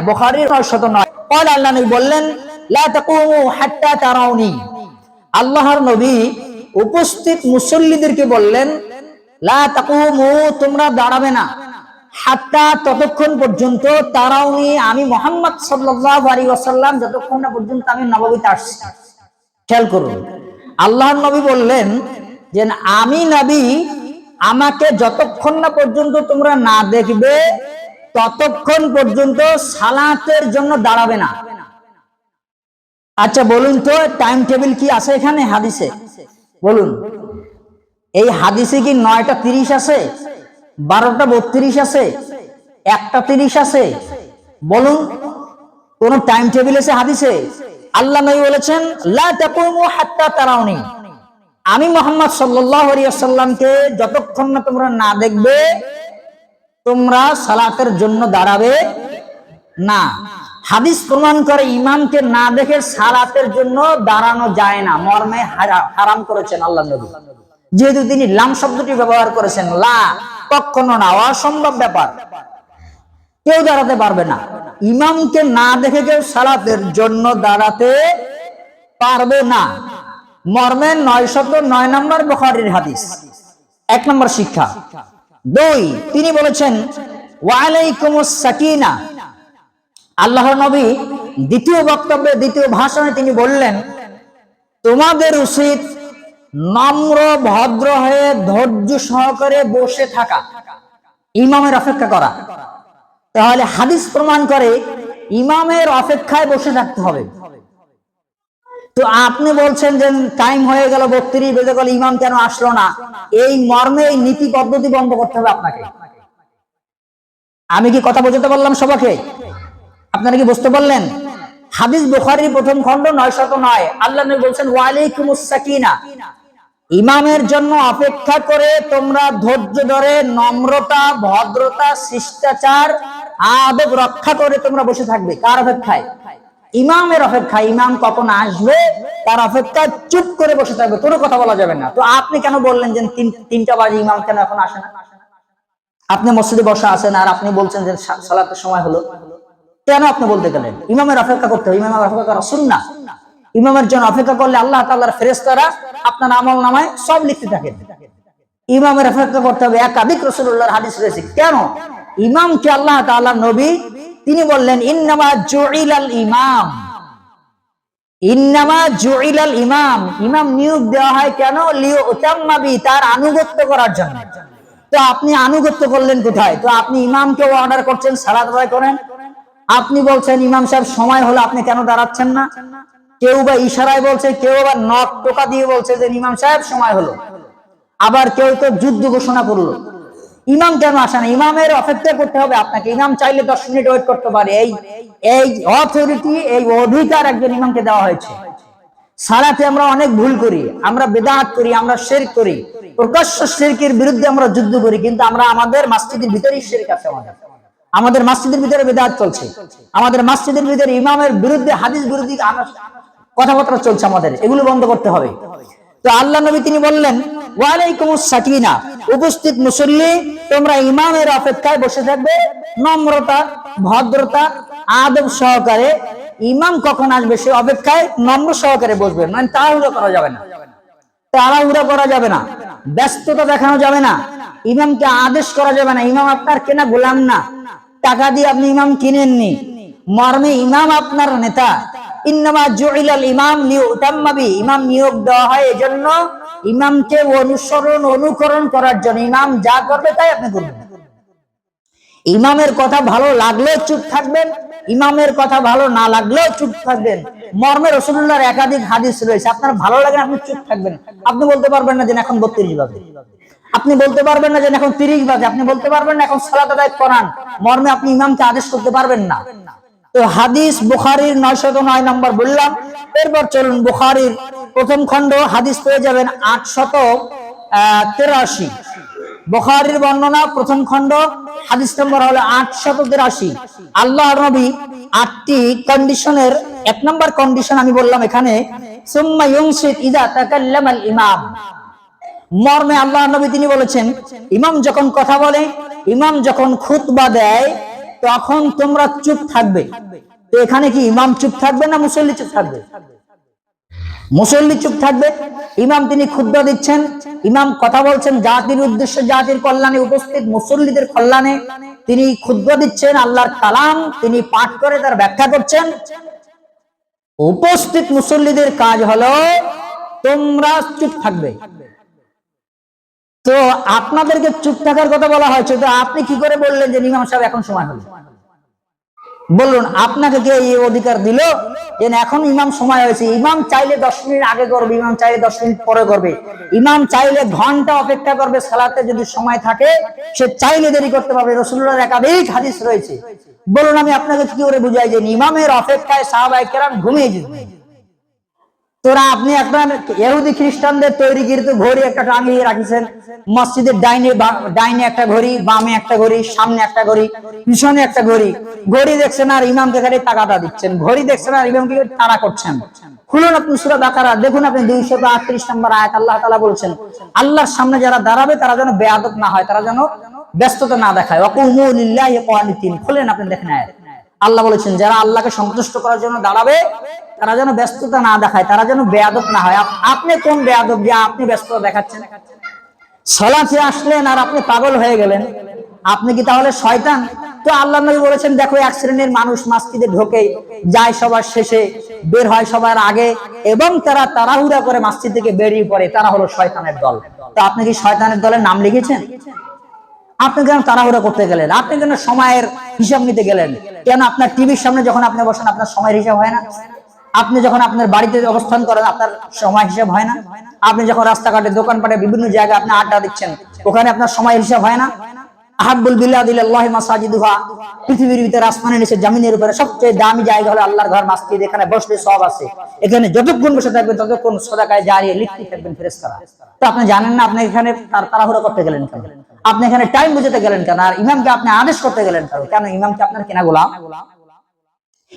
নয় বোখারির নয়, শত নয়। কল আল্লাহ নবী বললেন তারাউনি। আল্লাহর নবী উপস্থিত মুসল্লিদেরকে বললেন তোমরা দাঁড়াবে না। হাতটা ততক্ষণ পর্যন্ত তারাউনি, আমি মোহাম্মদ সাল্লাল্লাহু যতক্ষণ না পর্যন্ত আমি নববীতে আসছি। খেয়াল করুন, আল্লাহর নবী বললেন যে, আমি নবী, আমাকে যতক্ষণ না পর্যন্ত তোমরা না দেখবে ততক্ষণ পর্যন্ত সালাতের জন্য দাঁড়াবে না। আচ্ছা বলুন তো টাইম টেবিল কি আছে এখানে হাদিসে? বলুন। এই হাদিসে কি নয়টা তিরিশ আছে? বারোটা বত্রিশ আছে? একটা তিরিশ আছে? বলুন, কোন টাইম টেবিল আছে হাদিসে? আল্লাহ নবী বলেছেন তারাউনি। আমি মোহাম্মদ সাল্লাল্লাহু আলাইহি ওয়াসাল্লামকে যতক্ষণ না তোমরা না দেখবে তোমরা সালাতের জন্য দাঁড়াবে না। হাদিস প্রমাণ করে ইমামকে না দেখে সালাতের জন্য দাঁড়ানো যায় না। মর্মে হারাম করেছেন আল্লাহ নবী। যেহেতু তিনি লাম শব্দটি ব্যবহার করেছেন। লা কখনো না, অসম্ভব ব্যাপার। কেউ দাঁড়াতে পারবে না। ইমামকে না দেখে কেউ সালাতের জন্য দাঁড়াতে পারবে না। মর্মে নয় শত নয় নম্বর বখারির হাদিস। এক নম্বর শিক্ষা। দুই, তিনি বলেছেন ওয়ালাইকুম সাকিনা আল্লাহর নবী দ্বিতীয় বক্তব্যে, দ্বিতীয় ভাষণে তিনি বললেন, তোমাদের উচিত নম্র, ভদ্র হয়ে ধৈর্য সহকারে বসে থাকা, ইমামের অপেক্ষা করা। তাহলে হাদিস প্রমাণ করে, ইমামের অপেক্ষায় বসে থাকতে হবে। তো আপনি বলছেন যে টাইম হয়ে গেল বত্রিশ, বেজে গেল ইমাম কেন আসলো না? এই মর্মে এই নীতি পদ্ধতি বন্ধ করতে হবে আপনাকে। আমি কি কথা বোঝাতে পারলাম সবাকে আপনারা কি বুঝতে পারলেন? হাদিস বুখারীর প্রথম খণ্ড নয় শত নয়। আল্লাহ বলছেন, ওয়ালাইকুমুস সাকিনা। ইমামের জন্য অপেক্ষা করে তোমরা ধৈর্য ধরে, নম্রতা, ভদ্রতা, শিষ্টাচার, আদব রক্ষা করে তোমরা বসে থাকবে। কার অপেক্ষায়? ইমামের অপেক্ষায় ইমাম কখন আসবে, তার অপেক্ষায় চুপ করে বসে থাকবে, কোনো কথা বলা যাবে না। তো আপনি কেন বললেন যে তিনটা বাজে, ইমাম কেন এখন আসে না? আপনি মসজিদে বসা আছেন আর আপনি বলছেন যে সালাতের সময় হলো। কেন আপনি বলতে গেলেন? ইমামের অপেক্ষা করতে হবে। ইমামের অপেক্ষা করা শুন ইমামের জন্য অপেক্ষা করলে আল্লাহ তাল্লাহর ফেরেস্তারা আপনার আমল নামায় সব লিখতে থাকেন। ইমামের অপেক্ষা করতে হবে। একাধিক রসুল্লাহর হাদিস রয়েছে। কেন? ইমামকে আল্লাহ তাআলা নবী তিনি বললেন, ইন্নামা জুইলাল ইমাম। ইন্নামা জুইলাল ইমাম। ইমাম নিয়োগ দেওয়া হয় কেন? লিও উতাম্মাবি তার আনুগত্য করার জন্য। তো আপনি আনুগত্য করলেন কোথায়? তো আপনি ইমামকে অর্ডার করছেন, সালাত আদায় করেন। আপনি বলছেন, ইমাম সাহেব, সময় হলো, আপনি কেন দাঁড়াচ্ছেন না? কেউ বা ইশারায় বলছে, কেউ আবার নখ টোকা দিয়ে বলছে যে, ইমাম সাহেব, সময় হলো। আবার কেউ তো যুদ্ধ ঘোষণা করল। ইমাম কেন আসে না? ইমামের অপেক্ষা করতে হবে আপনাকে। ইমাম চাইলে দশ মিনিট ওয়েট করতে পারে। এই এই অথরিটি এই অধিকার একজন ইমামকে দেওয়া হয়েছে। সালাতে আমরা অনেক ভুল করি। আমরা বেদাত করি, আমরা শের করি। প্রকাশ্য শেরকের বিরুদ্ধে আমরা যুদ্ধ করি, কিন্তু আমরা আমাদের মসজিদের ভিতরেই শেরক আছে আমাদের। আমাদের মসজিদের ভিতরে বেদাত চলছে। আমাদের মসজিদের ভিতরে ইমামের বিরুদ্ধে হাদিস বিরোধী কথাবার্তা চলছে আমাদের। এগুলো বন্ধ করতে হবে। তো আল্লাহ নবী তিনি বললেন ওয়ালাইকুম সাকিনা। উপস্থিত মুসল্লি, তোমরা ইমামের অপেক্ষায় বসে থাকবে। নম্রতা, ভদ্রতা, আদব সহকারে ইমাম কখন আসবে সে অপেক্ষায় নম্র সহকারে বসবে। মানে তাড়াহুড়ো করা যাবে না। তাড়াহুড়ো করা যাবে না। ব্যস্ততা দেখানো যাবে না। ইমামকে আদেশ করা যাবে না, ইমাম আপনার কেনা গোলাম না। টাকা দিয়ে আপনি ইমাম কিনেননি। মর্মে ইমাম আপনার নেতা। ইমামের কথা ভালো লাগলেও চুপ থাকবেন, ইমামের কথা ভালো না লাগলেও চুপ থাকবেন। মর্মে রসুল্লাহর একাধিক হাদিস রয়েছে। আপনার ভালো লাগে আপনি চুপ থাকবেন। আপনি বলতে পারবেন না যে এখন বত্রিশ বাজে। আপনি বলতে পারবেন না যে এখন তিরিশ বাজে। আপনি বলতে পারবেন না এখন সালাত আদায় করান। মর্মে আপনি ইমামকে আদেশ করতে পারবেন না। তো হাদিস বুখারির নয়শত নয় নম্বর বললাম। এরপর চলুন বুখারির প্রথম খণ্ড, হাদিস পেয়ে যাবেন আটশত তেরাশি। বখারির বর্ণনা, প্রথম খণ্ড, হাদিস নম্বর হলো আটশত তিরাশি। আল্লাহ নবী আটটি কন্ডিশনের, এক নম্বর কন্ডিশন আমি বললাম এখানে, সুম্মা ইউনসিত ইদা তাকাল্লামাল ইমাম। মর্মে আল্লাহ নবী তিনি বলেছেন, ইমাম যখন কথা বলে, ইমাম যখন খুতবা দেয় তখন তোমরা চুপ থাকবে। এখানে কি ইমাম চুপ থাকবে না মুসল্লি চুপ থাকবে? মুসল্লি চুপ থাকবে। ইমাম তিনি ক্ষুদ্র দিচ্ছেন। ইমাম কথা বলছেন জাতির উদ্দেশ্যে, জাতির কল্যাণে উপস্থিত, মুসল্লিদের কল্যাণে। তিনি ক্ষুদ্র দিচ্ছেন, আল্লাহর কালাম তিনি পাঠ করে তার ব্যাখ্যা করছেন। উপস্থিত মুসল্লিদের কাজ হলো তোমরা চুপ থাকবে। তো আপনাদেরকে চুপ থাকার কথা বলা হয়েছে, তো আপনি কি করে বললেন যে ইমাম সাহেব এখন সময় হলো? বলুন, আপনাকে কে এই অধিকার দিল যে এখন ইমাম সময় হয়েছে। ইমাম চাইলে দশ মিনিট আগে করবে, ইমাম চাইলে দশ মিনিট পরে করবে। ইমাম চাইলে ঘণ্টা অপেক্ষা করবে, সালাতে যদি সময় থাকে, সে চাইলে দেরি করতে পারবে। রসুল্লাহ একাধিক হাদিস রয়েছে। বলুন, আমি আপনাকে কি করে বুঝাই যে ইমামের অপেক্ষায় সাহাবাই কেরাম ঘুমিয়ে যেত? তোরা আপনি একটা ইহুদি খ্রিস্টানদের তৈরি কিন্তু ঘড়ি একটা টাঙিয়ে রাখিছেন। মসজিদের ডাইনে ডাইনে একটা ঘড়ি, বামে একটা ঘড়ি, সামনে একটা ঘড়ি, পিছনে একটা ঘড়ি। ঘড়ি দেখছেন আর ইমামকে খালি টাকাটা দিচ্ছেন। ঘড়ি দেখছেন আর ইমামকে তাড়া করছেন। খুলুন আপনি সুরা বাকারা, দেখুন আপনি দুইশো আটত্রিশ নম্বর আয়াত, আল্লাহ তালা বলছেন, আল্লাহর সামনে যারা দাঁড়াবে তারা যেন বেয়াদব না হয়, তারা যেন ব্যস্ততা না দেখায়। অকুমুলিল্লাহ তিন খুলেন আপনি দেখেন আয়াত। আল্লাহ বলেছেন, যারা আল্লাহকে সন্তুষ্ট করার জন্য দাঁড়াবে, তারা যেন ব্যস্ততা না দেখায়, তারা যেন বেয়াদব না হয়। আপনি কোন বেয়াদব যে আপনি ব্যস্ততা দেখাচ্ছেন? সলাচে আসলেন আর আপনি পাগল হয়ে গেলেন, আপনি কি তাহলে শয়তান? তো আল্লাহ নবী বলেছেন, দেখো, এক শ্রেণির মানুষ মাসজিদে ঢোকে, যায় সবার শেষে, বের হয় সবার আগে, এবং তারা তাড়াহুড়া করে মসজিদ থেকে বেরিয়ে পড়ে, তারা হলো শয়তানের দল। তো আপনি কি শয়তানের দলের নাম লিখেছেন? আপনি কেন তাড়াহুড়া করতে গেলেন, আপনি কেন সময়ের হিসাব নিতে গেলেন। কেন আপনার টিভির সামনে যখন আপনি বসেন, আপনার সময়ের হিসাব হয় না। আপনি যখন আপনার বাড়িতে অবস্থান করেন, আপনার সময় হিসাব হয় না। আপনি যখন রাস্তাঘাটে, দোকানপাটে বিভিন্ন জায়গায় আপনি আড্ডা দিচ্ছেন, ওখানে আপনার সময়ের হিসাব হয় না। আহাবুল বিল্লাহ মাসাজিদুহা, পৃথিবীর ভিতরে নিচে জামিনের উপরে সবচেয়ে দামি জায়গা হলো আল্লাহর ঘর, মাসজিদ, এখানে বসলে সব আছে। এখানে যতক্ষণ বসে থাকবেন, ততক্ষণ সদাকায় লিখতে থাকবেন ফেরেশতারা। তো আপনি জানেন না আপনি এখানে তার তাড়াহুড়া করতে গেলেন আপনি এখানে টাইম বুঝাতে গেলেন কেন? আর ইমামকে আপনি আদেশ করতে গেলেন কেন? কেন ইমামকে আপনার কেনা গোলাম?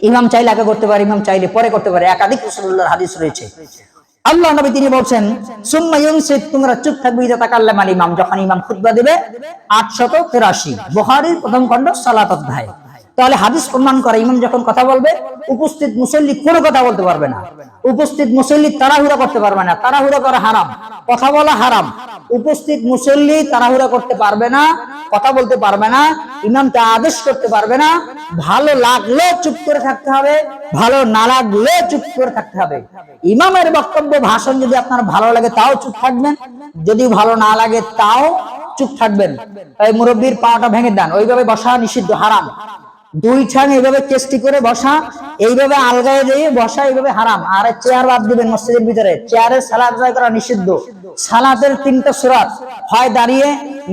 ইমাম চাইলে আগে করতে পারে, ইমাম চাইলে পরে করতে পারে। একাধিক রসুল্লাহর হাদিস রয়েছে। আল্লাহ নবী তিনি বলছেন তোমরা চুপ থাকবে তাকাল্লাম আল ইমাম। যখন ইমাম খুতবা দেবে, আটশত তেরাশি। বোহারির প্রথম খণ্ড সালাত অধ্যায়। তাহলে হাদিস প্রমাণ করে, ইমাম যখন কথা বলবে, উপস্থিত মুসল্লি কোনো কথা বলতে পারবে না। উপস্থিত মুসল্লি তাড়াহুড়া করতে পারবে না। তাড়াহুড়া করা হারাম। কথা বলা হারাম। উপস্থিত মুসল্লি তাড়াহুড়া করতে পারবে না, কথা বলতে পারবে না, ইমামকে আদেশ করতে পারবে না। ভালো লাগলে চুপ করে থাকতে হবে, ভালো না লাগলে চুপ করে থাকতে হবে। ইমামের বক্তব্য, ভাষণ যদি আপনার ভালো লাগে, তাও চুপ থাকবেন। যদি ভালো না লাগে, তাও চুপ থাকবেন। তাই মুরব্বীর পাটা ভেঙে দেন। ওইভাবে বসা নিষিদ্ধ, হারাম। দুই ঠাং এইভাবে চেষ্টি করে বসা, এইভাবে আলগায় দিয়ে বসা, এইভাবে হারাম। আর চেয়ার বাদ দিবেন মসজিদের ভিতরে। চেয়ারে সালাদ আদায় করা নিষিদ্ধ। সালাতের তিনটা সুরাত, হয় দাঁড়িয়ে,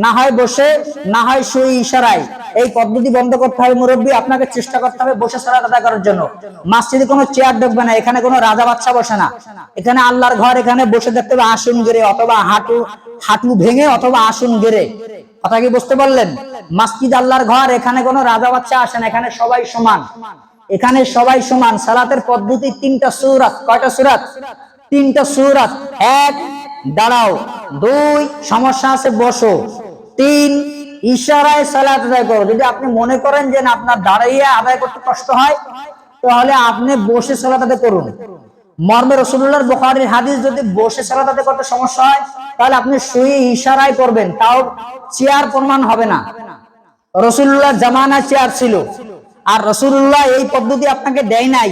না হয় বসে, না হয় শুয়ে ইশারায়। এই পদ্ধতি বন্ধ করতে হবে মুরব্বী, আপনাকে চেষ্টা করতে হবে বসে সালাত আদায় করার জন্য। মসজিদে কোনো চেয়ার ঢুকবে না, এখানে কোনো রাজা বাচ্চা বসে না। এখানে আল্লাহর ঘর, এখানে বসে দেখতে হবে আসন গেড়ে অথবা হাঁটু হাঁটু ভেঙে অথবা আসন গেড়ে কথা কি বুঝতে পারলেন? মাসজিদ আল্লাহর ঘর, এখানে কোনো রাজা বাচ্চা আসে না, এখানে সবাই সমান। এখানে সবাই সমান। সালাতের পদ্ধতি তিনটা সুরাত। কয়টা সুরাত? তিনটা সুরাত। এক, দাঁড়াও। দুই, সমস্যা আছে, বসো। তিন, ইশারায় সালাত আদায় করো। যদি আপনি মনে করেন যে আপনার দাঁড়াইয়ে আদায় করতে কষ্ট হয়, তাহলে আপনি বসে সালাত আদায় করুন। মর্মে রসুল্লাহর বোখারির হাদিস যদি বসে সালাত আদায় করতে সমস্যা হয়? তাহলে আপনি শুয়ে ইশারায় করবেন তাও চেয়ার প্রমাণ হবে না। রসুল্লাহ জামানা চেয়ার ছিল, আর রসুল্লাহ এই পদ্ধতি আপনাকে দেয় নাই।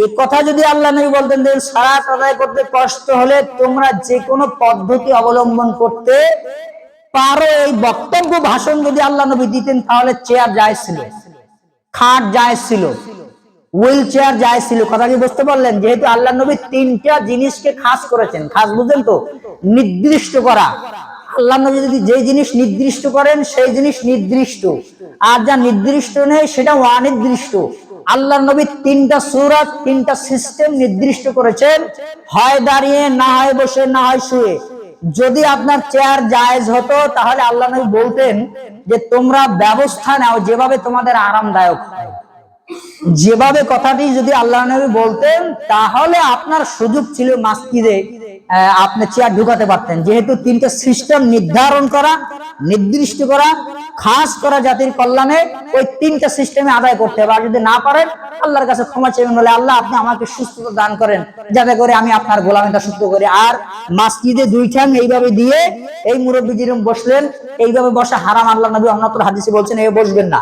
এই কথা যদি আল্লাহ নবী বলতেন যে সালাত আদায় করতে কষ্ট হলে তোমরা যে কোনো পদ্ধতি অবলম্বন করতে পারো। এই বক্তব্য ভাষণ যদি আল্লাহ নবী দিতেন, তাহলে চেয়ার যায় ছিল, খাট যায় ছিল। হুইল চেয়ার যায় ছিল, কথা কি বুঝতে পারলেন? যেহেতু আল্লাহ নবী তিনটা জিনিসকে খাস করেছেন, খাস বুঝলেন তো? নির্দিষ্ট করা। আল্লাহ নবী যদি যে জিনিস নির্দিষ্ট করেন, সেই জিনিস নির্দিষ্ট। আর যা নির্দিষ্ট নেই, সেটা অনির্দিষ্ট। আল্লাহ নবী তিনটা সুরাত তিনটা সিস্টেম নির্দিষ্ট করেছেন। হয় দাঁড়িয়ে, না হয় বসে, না হয় শুয়ে। যদি আপনার চেয়ার জায়েজ হতো, তাহলে আল্লাহ নবী বলতেন যে তোমরা ব্যবস্থা নাও, যেভাবে তোমাদের আরামদায়ক। হয় যেভাবে কথাটি যদি আল্লাহ নবী বলতেন তাহলে আপনার সুযোগ ছিল মাসজিদে আহ, আপনি চেয়ার ঢুকাতে পারতেন। যেহেতু তিনটা সিস্টেম নির্ধারণ করা নির্দিষ্ট করা খাস করা জাতির কল্যাণে ওই তিনটা সিস্টেমে আদায় করতে হবে। আর যদি না পারেন আল্লাহর কাছে ক্ষমা চেয়ে বলে আল্লাহ আপনি আমাকে সুস্থতা দান করেন যাতে করে আমি আপনার গোলামিটা সুস্থ করি। আর মাসজিদে দুই ঠ্যাং এইভাবে দিয়ে এই মুরব্বী যেরকম বসলেন এইভাবে বসা হারাম আল্লাহ নবী অন্যত্র হাদিসে বলছেন এই বসবেন না।